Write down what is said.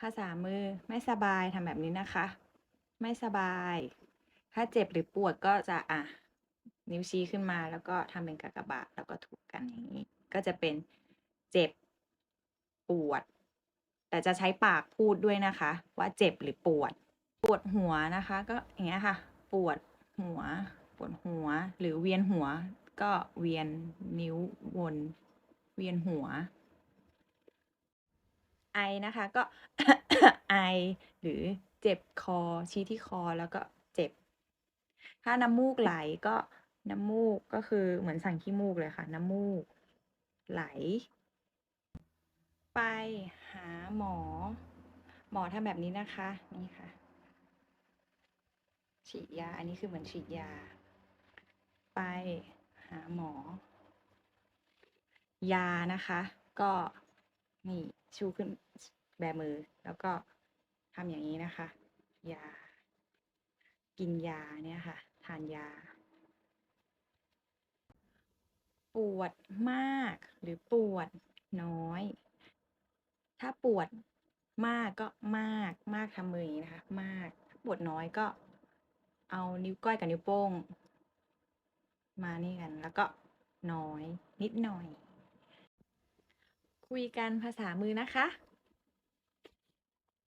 ภาษามือไม่สบายทำแบบนี้นะคะ ไม่สบาย ถ้าเจ็บหรือปวดก็จะอะนิ้วชี้ขึ้นมาแล้วก็ทำเป็นกากบาทแล้วก็ถูกกันอย่างนี้ ก็จะเป็นเจ็บปวด แต่จะใช้ปากพูดด้วยนะคะ ว่าเจ็บหรือปวด ปวดหัวนะคะ ก็อย่างเงี้ยค่ะ ปวดหัว ปวดหัว หรือเวียนหัว ก็เวียนนิ้ววน เวียนหัว ไอนะคะ ก็ไอหรือเจ็บคอชี้ที่คอแล้วก็เจ็บ ถ้าน้ำมูกไหลก็น้ำมูกก็คือเหมือนสั่งขี้มูกเลยค่ะ น้ำมูก ไหล ไปหาหมอ หมอทำแบบนี้นะคะ นี่ค่ะ ฉีดยา อันนี้คือเหมือนฉีดยา ไปหาหมอ ยานะคะ ก็ นี่ชูขึ้นแบมือ แล้วก็ทำอย่างนี้นะคะ ยา กินยาเนี่ยค่ะ ทานยา ปวดมากหรือปวดน้อย ถ้าปวดมากก็มากมากทำมืออย่างนี้นะคะ มากถ้าปวดน้อยก็ เอานิ้วก้อยกับนิ้วโป้ง มานี่กันแล้วก็น้อยนิดหน่อย คุยกันภาษามือนะคะ